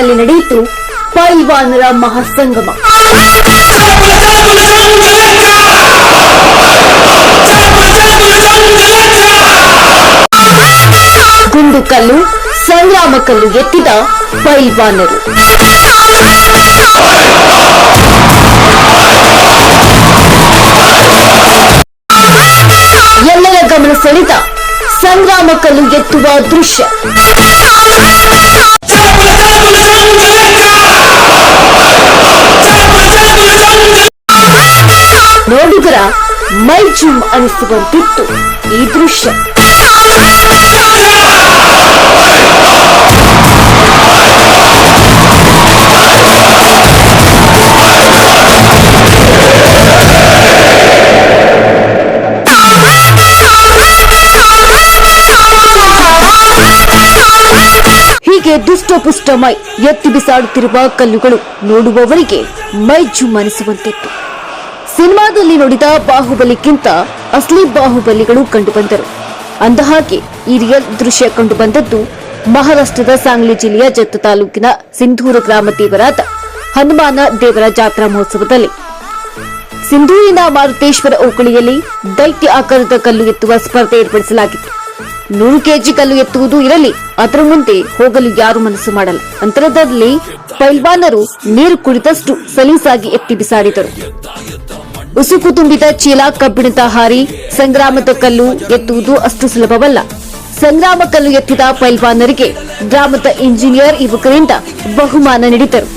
ಊರಿನಲ್ಲಿ ನಡೆಯಿತು. ಪೈಲ್ವಾನರ ಮಹಾಸಂಗಮ. ಗುಂಡು ಕಲ್ಲು ಸಂಗ್ರಾಮ ಕಲ್ಲು ಎತ್ತಿದ ಪೈಲ್ವಾನರು. ಎಲ್ಲರ ಗಮನ ಸೆಳೆದ ಸಂಗ್ರಾಮ ಕಲ್ಲು ಎತ್ತುವ ದೃಶ್ಯ. ನೋಡುಗರ ಮೈ ಜುಮ್ ಅನಿಸುವಂತಿತ್ತು ಈ ದೃಶ್ಯ ಹೀಗೆ ದುಷ್ಟಪುಷ್ಟ ಮೈ ಎತ್ತಿ ಬಿಸಾಡುತ್ತಿರುವ ಕಲ್ಲುಗಳು ನೋಡುವವರಿಗೆ ಮೈ ಜುಮ್ ಅನಿಸುವಂತಿತ್ತು ಸಿನಿಮಾದಲ್ಲಿ ನೋಡಿದ ಬಾಹುಬಲಿಗಿಂತ ಅಸಲಿ ಬಾಹುಬಲಿಗಳು ಕಂಡುಬಂದರು. ಅಂದಹಾಗೆ ಈ ರಿಯಲ್ ದೃಶ್ಯ ಕಂಡುಬಂದದ್ದು ಮಹಾರಾಷ್ಟ್ರದ ಸಾಂಗ್ಲಿ ಜಿಲ್ಲೆಯ ಜತ್ತು ತಾಲೂಕಿನ ಸಿಂಧೂರ ಗ್ರಾಮ ದೇವರಾದ ಹನುಮಾನ ದೇವರ ಜಾತ್ರಾ ಮಹೋತ್ಸವದಲ್ಲಿ. ಸಿಂಧೂರಿನ ಮಾರುತೇಶ್ವರ ಓಕಳಿಯಲ್ಲಿ ದೈತ್ಯ ಆಕಾರದ ಕಲ್ಲು ಎತ್ತುವ ಸ್ಪರ್ಧೆ ಏರ್ಪಡಿಸಲಾಗಿತ್ತು. ನೂರು ಕೆಜಿ ಕಲ್ಲು ಎತ್ತುವುದು ಇರಲಿ. ಅದರ ಮುಂದೆ ಹೋಗಲು ಯಾರು ಮನಸ್ಸು ಮಾಡಲ್ಲ. ಅಂತರದಲ್ಲಿ ಪೈಲ್ವಾನರು ನೀರು ಕುಡಿದಷ್ಟು ಸಲೀಸಾಗಿ ಎತ್ತಿ ಬಿಸಾಡಿದರು ಉಸುಕು ತುಂಬಿದ ಚೀಲ, ಕಬ್ಬಿಣದ ಹಾರಿ, ಸಂಗ್ರಾಮದ ಕಲ್ಲು ಎತ್ತುವುದು ಅಷ್ಟು ಸುಲಭವಲ್ಲ. ಸಂಗ್ರಾಮ ಕಲ್ಲು ಎತ್ತಿದ ಪೈಲ್ವಾನರಿಗೆ ಗ್ರಾಮದ ಇಂಜಿನಿಯರ್ ಯುವಕರಿಂದ ಬಹುಮಾನ ನೀಡಿದರು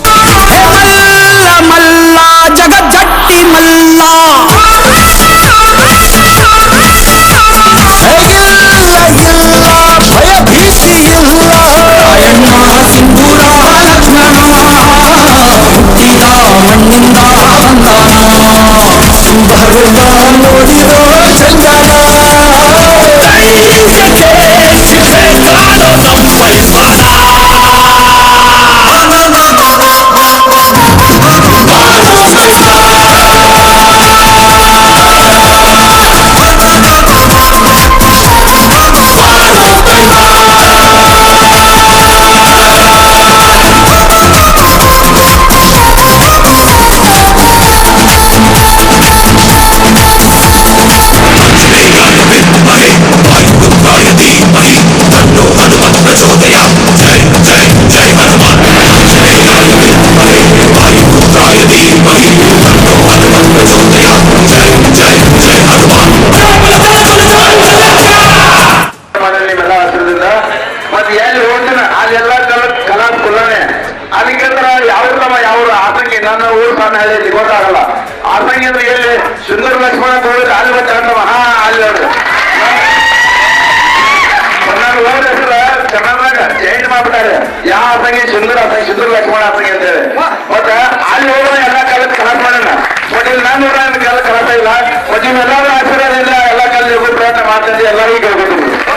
ಯಾವ ನಮ್ಮ ಯಾವ ಆತಂಕಿ? ನನ್ನ ಊರು ಸಣ್ಣ ಹೇಳಿ ಗೊತ್ತಾಗಲ್ಲ. ಆತಂಕಿ ಅಂದ್ರೆ ಎಲ್ಲಿ? ಸುಂದರ ಲಕ್ಷ್ಮಣ ಹೋಗಿದ್ರೆ ಅಲ್ಲಿ ಅಂದವ ಹಾ ಅಲ್ಲಿ ನಾನು ಹೋದ ಹೆಸರು ಕನ್ನಡದಾಗ ಚೇಂಜ್ ಮಾಡ್ಬಿಟ್ಟಾರೆ. ಯಾವ ಸುಂದರ ಆತಂಕಿ, ಸುಂದರ ಲಕ್ಷ್ಮಣ ಅಂತ ಹೇಳಿ. ಮತ್ತೆ ಅಲ್ಲಿ ಹೋದ್ರೆ ಎಲ್ಲ ಕಾಲಕ್ಕೆ ಕಲಾಸ ಮಾಡೋಣ. ಬಟ್ ಇಲ್ಲಿ ನಾನು ಎಲ್ಲ ಕಲಾಸ ಇಲ್ಲ. ಬಟ್ ನೀವೆಲ್ಲರೂ ಆಶೀರ್ವಾದ ಎಲ್ಲ ಕಾಲ ಪ್ರಯತ್ನ ಮಾಡ್ತಾ ಎಲ್ಲರಿಗೂ